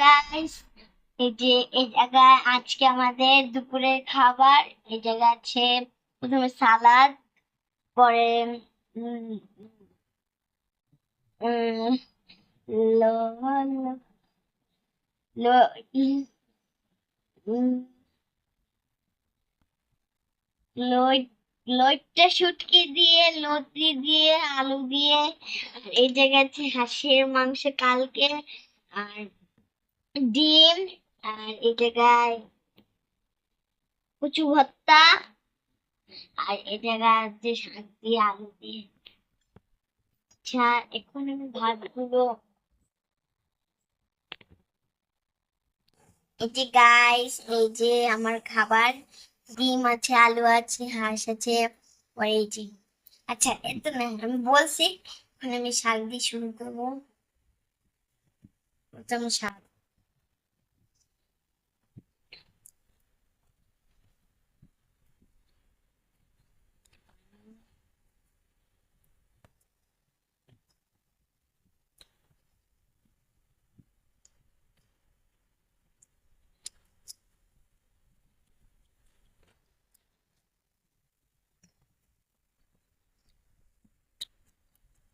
Guys এই যে, এই আজকে আমাদের দুপুরের খাবার, এই আছে প্রথমে সালাদ, পরে শুটকি দিয়ে, লতি দিয়ে, আলু দিয়ে এই জায়গায় আছে হাঁসের মাংস কালকে, আর ডিম আর এই জায়গায় কচু ভর্তা আর আছে শাক দিয়ে আলু দিয়ে আচ্ছা এখন আমি ভাতগুলো এই যে গাইস এই যে আমার খাবার ডিম আছে আলু আছে হাঁস আছে পরে এই যে আচ্ছা এত না আমি বলছি এখন আমি শাক দিয়ে শুরু করব প্রথমে শাক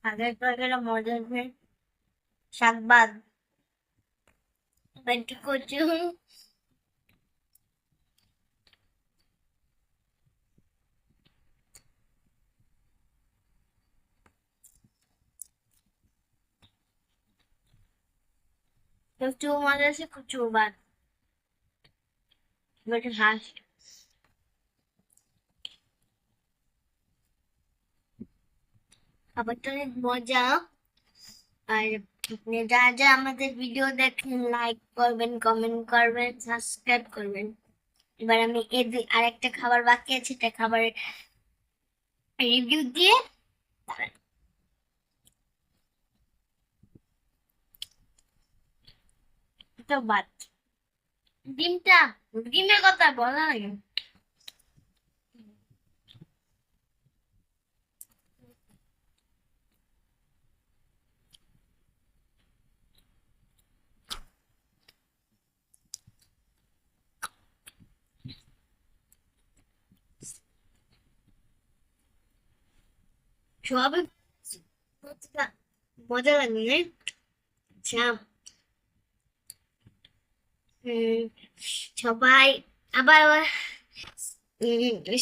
আগের তরকারিটা মজা হবে শাক বাদ একটু কচু একটু মজা আছে কচু বাদ এবার একটু হাঁস খাবারটা অনেক মজা। আর যা যা আমাদের ভিডিও দেখেন লাইক করবেন কমেন্ট করবেন সাবস্ক্রাইব করবেন। এবার আমি দুই আরেকটা খাবার বাকি আছে এটা খাবারের রিভিউ দিয়ে তো বাদ। ডিমটা ডিমের কথা বলা লাগে। সবই প্রতিটা মজা লাগে আচ্ছা সবাই আবার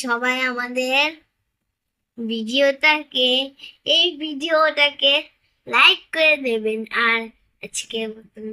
সবাই আমাদের ভিডিওটাকে, এই ভিডিওটাকে লাইক করে দেবেন। আর আজকে মতন